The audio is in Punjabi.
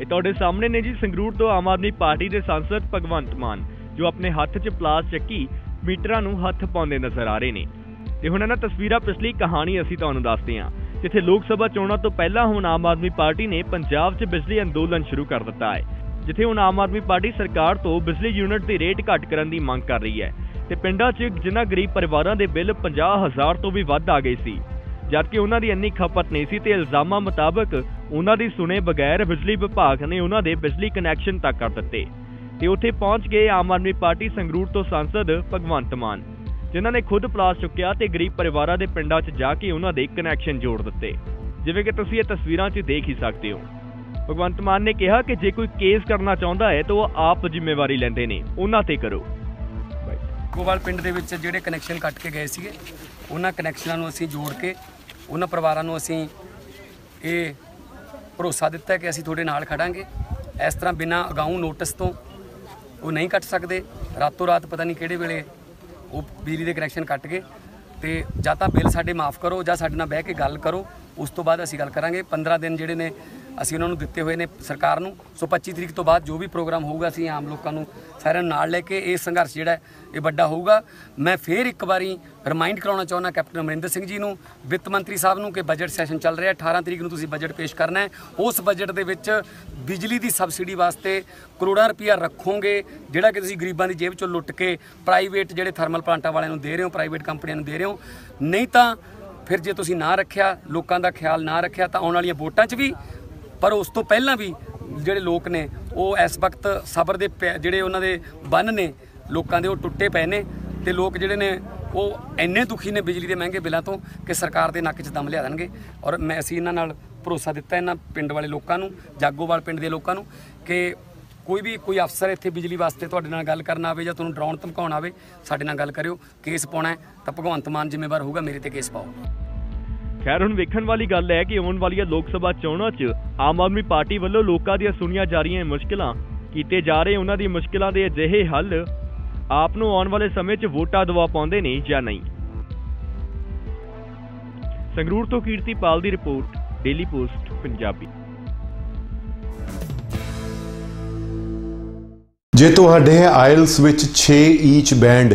ਇਹ ਤੁਹਾਡੇ ਸਾਹਮਣੇ ਨੇ ਜੀ ਸੰਗਰੂਰ ਤੋਂ ਆਮ ਆਦਮੀ ਪਾਰਟੀ ਦੇ ਸੰਸਦ ਭਗਵੰਤ ਮਾਨ, ਜੋ ਆਪਣੇ ਹੱਥ 'ਚ ਪਲਾਸ ਚੱਕੀ ਮੀਟਰਾਂ ਨੂੰ ਹੱਥ ਪਾਉਂਦੇ ਨਜ਼ਰ ਆ ਰਹੇ ਨੇ। ਤੇ ਹੁਣ ਇਹਨਾਂ ਤਸਵੀਰਾਂ ਪਿਛਲੀ ਕਹਾਣੀ ਅਸੀਂ ਤੁਹਾਨੂੰ ਦੱਸਦੇ ਹਾਂ, ਜਿੱਥੇ ਲੋਕ ਸਭਾ ਚੋਣਾਂ ਤੋਂ ਪਹਿਲਾਂ ਹੁਣ ਆਮ ਆਦਮੀ ਪਾਰਟੀ ਨੇ ਪੰਜਾਬ 'ਚ ਬਿਜਲੀ ਅੰਦੋਲਨ ਸ਼ੁਰੂ ਕਰ ਦਿੱਤਾ ਹੈ, ਜਿੱਥੇ ਹੁਣ ਆਮ ਆਦਮੀ ਪਾਰਟੀ ਸਰਕਾਰ ਤੋਂ ਬਿਜਲੀ ਯੂਨਿਟ ਦੀ ਰੇਟ ਘੱਟ ਕਰਨ ਦੀ ਮੰਗ ਕਰ ਰਹੀ ਹੈ। ਤੇ ਪਿੰਡਾਂ 'ਚ ਜਿਨ੍ਹਾਂ ਗਰੀਬ ਪਰਿਵਾਰਾਂ ਦੇ ਬਿੱਲ 50000 ਤੋਂ ਵੀ ਵੱਧ ਆ ਗਏ ਸੀ। ਜਦਕਿ ਉਹਨਾਂ ਦੀ ਇੰਨੀ ਖਪਤ ਨਹੀਂ ਸੀ ਤੇ ਇਲਜ਼ਾਮਾਂ ਮੁਤਾਬਕ ਉਹਨਾਂ ਦੀ ਸੁਣੇ ਬਗੈਰ ਬਿਜਲੀ ਵਿਭਾਗ ਨੇ ਉਹਨਾਂ ਦੇ ਬਿਜਲੀ ਕਨੈਕਸ਼ਨ ਤੱਕ ਕਰ ਦਿੱਤੇ। ਤੇ ਉੱਥੇ ਪਹੁੰਚ ਗਏ ਆਮ ਆਦਮੀ ਪਾਰਟੀ ਸੰਗਰੂਰ ਤੋਂ ਸੰਸਦ ਭਗਵੰਤ ਮਾਨ, ਜਿਨ੍ਹਾਂ ਨੇ ਖੁਦ ਪਲਾਸ ਚੁੱਕਿਆ ਤੇ ਗਰੀਬ ਪਰਿਵਾਰਾਂ ਦੇ ਪਿੰਡਾਂ 'ਚ ਜਾ ਕੇ ਉਹਨਾਂ ਦੇ ਕਨੈਕਸ਼ਨ ਜੋੜ ਦਿੱਤੇ। ਜਿਵੇਂ ਕਿ ਤੁਸੀਂ ਇਹ ਤਸਵੀਰਾਂ 'ਚ ਦੇਖ ਹੀ ਸਕਦੇ ਹੋ। ਭਗਵੰਤ ਮਾਨ ਨੇ ਕਿਹਾ ਕਿ ਜੇ ਕੋਈ ਕੇਸ ਕਰਨਾ ਚਾਹੁੰਦਾ ਹੈ ਤਾਂ ਉਹ ਆਪ ਜ਼ਿੰਮੇਵਾਰੀ ਲੈਂਦੇ ਨੇ। ਉਹਨਾਂ ਤੇ ਕਰੋ। ਗੋਵਾਲ ਪਿੰਡ ਦੇ ਵਿੱਚ ਜਿਹੜੇ ਕਨੈਕਸ਼ਨ ਕੱਟ ਕੇ ਗਏ ਸੀਗੇ, ਉਹਨਾਂ ਕਨੈਕਸ਼ਨਾਂ ਨੂੰ ਅਸੀਂ ਜੋੜ ਕੇ ਉਹਨਾਂ ਪਰਿਵਾਰਾਂ ਨੂੰ ਅਸੀਂ ਇਹ ਭਰੋਸਾ ਦਿੱਤਾ ਕਿ ਅਸੀਂ ਤੁਹਾਡੇ ਨਾਲ ਖੜਾਂਗੇ। ਇਸ ਤਰ੍ਹਾਂ ਬਿਨਾਂ ਅਗਾਊਂ ਨੋਟਿਸ ਤੋਂ ਉਹ ਨਹੀਂ ਕੱਟ ਸਕਦੇ। ਰਾਤੋਂ ਰਾਤ ਪਤਾ ਨਹੀਂ ਕਿਹੜੇ ਵੇਲੇ ਉਹ ਬਿਜਲੀ ਦੇ ਕਨੈਕਸ਼ਨ ਕੱਟ ਗਏ। ਤੇ ਜਾਂ ਤਾਂ ਬਿੱਲ ਸਾਡੇ ਮਾਫ ਕਰੋ ਜਾਂ ਸਾਡੇ ਨਾਲ ਬਹਿ ਕੇ ਗੱਲ ਕਰੋ। ਉਸ ਤੋਂ ਬਾਅਦ ਅਸੀਂ ਗੱਲ ਕਰਾਂਗੇ। 15 ਦਿਨ ਜਿਹੜੇ ਨੇ ਅਸੀਂ ਉਹਨਾਂ ਨੂੰ ਦਿੱਤੇ ਹੋਏ ਨੇ ਸਰਕਾਰ ਨੂੰ। ਸੋ 25 ਤਰੀਕ ਤੋਂ ਬਾਅਦ ਜੋ ਵੀ ਪ੍ਰੋਗਰਾਮ ਹੋਊਗਾ, ਅਸੀਂ ਆਮ ਲੋਕਾਂ ਨੂੰ ਸਾਰਿਆਂ ਨੂੰ ਨਾਲ ਲੈ ਕੇ ਇਹ ਸੰਘਰਸ਼ ਜਿਹੜਾ ਇਹ ਵੱਡਾ ਹੋਊਗਾ। ਮੈਂ ਫੇਰ ਇੱਕ ਵਾਰੀ ਰਿਮਾਈਂਡ ਕਰਾਉਣਾ ਚਾਹੁੰਦਾ ਕੈਪਟਨ ਅਮਰਿੰਦਰ ਸਿੰਘ ਜੀ ਨੂੰ, ਵਿੱਤ ਮੰਤਰੀ ਸਾਹਿਬ ਨੂੰ ਕਿ ਬਜਟ ਸੈਸ਼ਨ ਚੱਲ ਰਿਹਾ 18 ਤਰੀਕ ਨੂੰ ਤੁਸੀਂ ਬਜਟ ਪੇਸ਼ ਕਰਨਾ ਹੈ। ਉਸ ਬਜਟ ਦੇ ਵਿੱਚ ਬਿਜਲੀ ਦੀ ਸਬਸਿਡੀ ਵਾਸਤੇ ਕਰੋੜਾਂ ਰੁਪਇਆ ਰੱਖੋਗੇ, ਜਿਹੜਾ ਕਿ ਤੁਸੀਂ ਗਰੀਬਾਂ ਦੀ ਜੇਬ ਚੋਂ ਲੁੱਟ ਕੇ ਪ੍ਰਾਈਵੇਟ ਜਿਹੜੇ ਥਰਮਲ ਪਲਾਂਟਾਂ ਵਾਲਿਆਂ ਨੂੰ ਦੇ ਰਹੇ ਹੋ ਪ੍ਰਾਈਵੇਟ ਕੰਪਨੀਆਂ ਨੂੰ ਦੇ ਰਹੇ ਹੋ। ਨਹੀਂ ਤਾਂ ਫਿਰ ਜੇ ਤੁਸੀਂ ਨਾ ਰੱਖਿਆ, ਲੋਕਾਂ ਦਾ ਖਿਆਲ ਨਾ ਰੱਖਿਆ, ਤਾਂ ਆਉਣ ਵਾਲੀਆਂ ਵੋਟਾਂ 'ਚ ਵੀ ਪਰ ਉਸ ਤੋਂ ਪਹਿਲਾਂ ਵੀ ਜਿਹੜੇ ਲੋਕ ਨੇ, ਉਹ ਇਸ ਵਕਤ ਸਬਰ ਦੇ ਪੈ- ਜਿਹੜੇ ਉਹਨਾਂ ਦੇ ਬੰਨ ਨੇ, ਲੋਕਾਂ ਦੇ ਉਹ ਟੁੱਟੇ ਪਏ ਨੇ ਤੇ ਲੋਕ ਜਿਹੜੇ ਨੇ, ਉਹ ਇੰਨੇ ਦੁਖੀ ਨੇ ਬਿਜਲੀ ਦੇ ਮਹਿੰਗੇ ਬਿੱਲਾਂ ਤੋਂ ਕਿ ਸਰਕਾਰ ਦੇ ਨੱਕ 'ਚ ਦਮ ਲਿਆ ਦੇਣਗੇ। ਔਰ ਮੈਂ ਅਸੀਂ ਇਹਨਾਂ ਨਾਲ ਭਰੋਸਾ ਦਿੱਤਾ ਇਹਨਾਂ ਪਿੰਡ ਵਾਲੇ ਲੋਕਾਂ ਨੂੰ, ਜਾਗੋਵਾਲ ਪਿੰਡ ਦੇ ਲੋਕਾਂ ਨੂੰ ਕਿ ਕੋਈ ਵੀ ਕੋਈ ਅਫਸਰ ਇੱਥੇ ਬਿਜਲੀ ਵਾਸਤੇ ਤੁਹਾਡੇ ਨਾਲ ਗੱਲ ਕਰਨ ਆਵੇ ਜਾਂ ਤੁਹਾਨੂੰ ਡਰਾਉਣ ਧਮਕਾਉਣ ਆਵੇ, ਸਾਡੇ ਨਾਲ ਗੱਲ ਕਰਿਓ, ਕੇਸ ਪਾਉਣਾ ਹੈ ਤਾਂ ਭਗਵੰਤ ਮਾਨ ਜ਼ਿੰਮੇਵਾਰ ਹੋਊਗਾ, ਮੇਰੇ ਤੇ ਕੇਸ ਪਾਓ। ਖੈਰ, ਹੁਣ ਵੇਖਣ ਵਾਲੀ ਗੱਲ ਹੈ ਕਿ ਆਉਣ ਵਾਲੀਆਂ ਲੋਕ ਸਭਾ ਚੋਣਾਂ 'ਚ ਆਮ ਆਦਮੀ ਪਾਰਟੀ ਵੱਲੋਂ ਲੋਕਾਂ ਦੀਆਂ ਸੁਣੀਆਂ ਜਾ ਰਹੀਆਂ ਮੁਸ਼ਕਲਾਂ, ਕੀਤੇ ਜਾ ਰਹੇ ਉਹਨਾਂ ਦੀ ਮੁਸ਼ਕਲਾਂ ਦੇ ਅਜਿਹੇ ਹੱਲ ਆਪ ਨੂੰ ਆਉਣ ਵਾਲੇ ਸਮੇਂ 'ਚ ਵੋਟਾਂ ਦਵਾ ਪਾਉਂਦੇ ਨੇ ਜਾਂ ਨਹੀਂ। ਸੰਗਰੂਰ ਤੋਂ ਕੀਰਤੀ ਪਾਲ ਦੀ ਰਿਪੋਰਟ, ਡੇਲੀ ਪੋਸਟ, ਪੰਜਾਬੀ। ਜੇ ਤੁਹਾਡੇ ਆਇਲਸ ਵਿੱਚ 6 ਈਚ ਬੈਂਡ